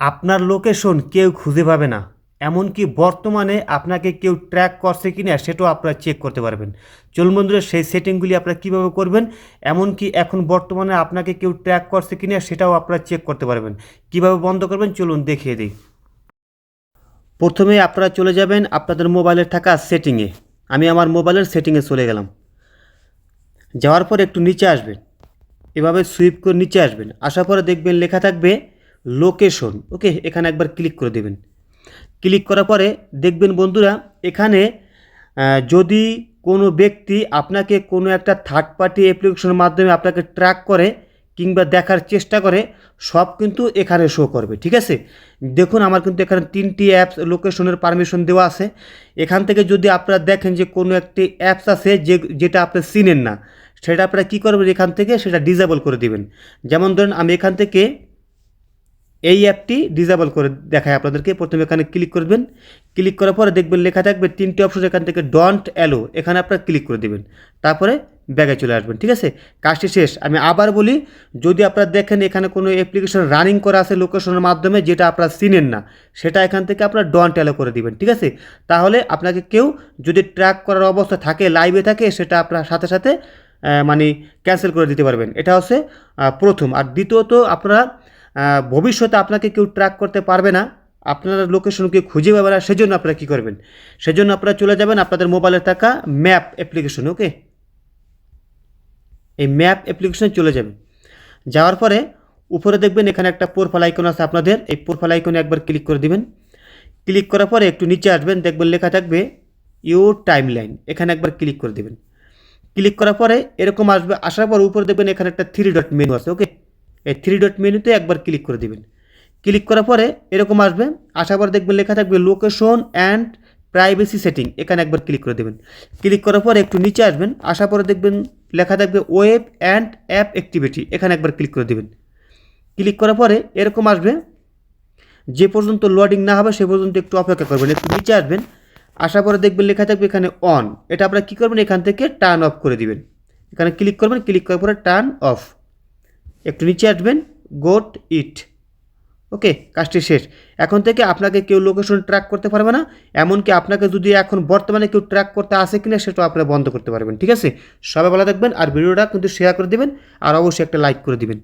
আপনার লোকেশন কেউ খুঁজে পাবে না। এমনকি বর্তমানে আপনাকে কেউ ট্র্যাক করছে কি না সেটাও আপনারা চেক করতে পারবেন। চলুন বন্ধুরা, সেই সেটিংগুলি আপনারা কীভাবে করবেন? এমনকি এখন বর্তমানে আপনাকে কেউ ট্র্যাক করছে কি না সেটাও আপনারা চেক করতে পারবেন। কীভাবে বন্ধ করবেন? চলুন দেখিয়ে দিই। প্রথমে আপনারা চলে যাবেন আপনাদের মোবাইলের থাকা সেটিংয়ে। আমি আমার মোবাইলের সেটিংয়ে চলে গেলাম। যাওয়ার পর একটু নিচে আসবেন। এভাবে সুইপ করে নিচে আসবেন। আসার পরে দেখবেন লেখা থাকবে লোকেশন। ওকে, এখানে একবার ক্লিক করে দেবেন। ক্লিক করার পরে দেখবেন বন্ধুরা, এখানে যদি কোনো ব্যক্তি আপনাকে কোনো একটা থার্ড পার্টি অ্যাপ্লিকেশনের মাধ্যমে আপনাকে ট্র্যাক করে কিংবা দেখার চেষ্টা করে, সব কিন্তু এখানে শো করবে, ঠিক আছে? দেখুন, আমার কিন্তু এখানে তিনটি অ্যাপস লোকেশনের পারমিশন দেওয়া আছে। এখান থেকে যদি আপনারা দেখেন যে কোনো একটি অ্যাপস আছে যে, যেটা আপনি চিনেন না, সেটা আপনারা কী করবেন এখান থেকে, সেটা ডিজেবল করে দিবেন। যেমন ধরুন, আমি এখান থেকে এই অ্যাপটি ডিজেবল করে দেখায় আপনাদেরকে। প্রথমে এখানে ক্লিক করবেন। ক্লিক করার পরে দেখবেন লেখা থাকবে তিনটি অপশন এখান থেকে ডন্ট অ্যালো এখানে আপনারা ক্লিক করে দেবেন। তারপরে ব্যাগে চলে আসবেন, ঠিক আছে? কাজটি শেষ। আমি আবার বলি, যদি আপনারা দেখেন এখানে কোনো অ্যাপ্লিকেশন রানিং করা আছে লোকেশনের মাধ্যমে, যেটা আপনারা চিনেন না, সেটা এখান থেকে আপনারা ডন্ট অ্যালো করে দিবেন, ঠিক আছে? তাহলে আপনাকে কেউ যদি ট্র্যাক করার অবস্থা থাকে লাইভে থাকে, সেটা আপনার সাথে সাথে মানে ক্যান্সেল করে দিতে পারবেন। এটা হচ্ছে প্রথম। আর দ্বিতীয়ত, আপনারা ভবিষ্যতে আপনাকে কেউ ট্র্যাক করতে পারবে না। আপনার লোকেশনকে খুঁজে পাবে না, সেজন্য আপনারা কী করবেন? সেজন্য আপনারা চলে যাবেন আপনাদের মোবাইলে থাকা ম্যাপ অ্যাপ্লিকেশন ওকে এই ম্যাপ অ্যাপ্লিকেশনে চলে যাবেন। যাওয়ার পরে উপরে দেখবেন এখানে একটা প্রোফাইল আইকন আছে আপনাদের। এই প্রোফাইল আইকনে একবার ক্লিক করে দিবেন। ক্লিক করার পরে একটু নিচে আসবেন, দেখবেন লেখা থাকবে ইউর টাইম লাইন এখানে একবার ক্লিক করে দিবেন। ক্লিক করার পরে এরকম আসবে, আসার পর উপরে দেখবেন এখানে একটা থ্রি ডট মেনু আছে ওকে এই থ্রি ডট মেনুতে একবার ক্লিক করে দেবেন। ক্লিক করার পরে এরকম আসবে। আসার পর দেখবেন লেখা থাকবে লোকেশন অ্যান্ড প্রাইভেসি সেটিং এখানে একবার ক্লিক করে দেবেন। ক্লিক করার পরে একটু নিচে আসবেন। আসার পরে দেখবেন লেখা থাকবে ওয়েব অ্যান্ড অ্যাপ অ্যাক্টিভিটি এখানে একবার ক্লিক করে দেবেন। ক্লিক করার পরে এরকম আসবে। যে পর্যন্ত লোডিং না হবে সে পর্যন্ত একটু অপেক্ষা করবেন। একটু নিচে আসবেন। আসার পরে দেখবেন লেখা থাকবে এখানে অন এটা আপনারা কী করবেন? এখান থেকে টার্ন অফ করে দিবেন। এখানে ক্লিক করবেন। ক্লিক করার পরে টার্ন অফ একটু নিচে আসবেন গোট ইট ওকে কাজটি শেষ। এখন থেকে আপনাকে কেউ লোকেশন ট্র্যাক করতে পারবে না, এমনকি আপনাকে যদি এখন বর্তমানে কেউ ট্র্যাক করতে আসে কিনা সেটাও আপনারা বন্ধ করতে পারবেন, ঠিক আছে? সবাই ভালো থাকবেন, আর ভিডিওটা কিন্তু শেয়ার করে দেবেন, আর অবশ্যই একটা লাইক করে দিবেন।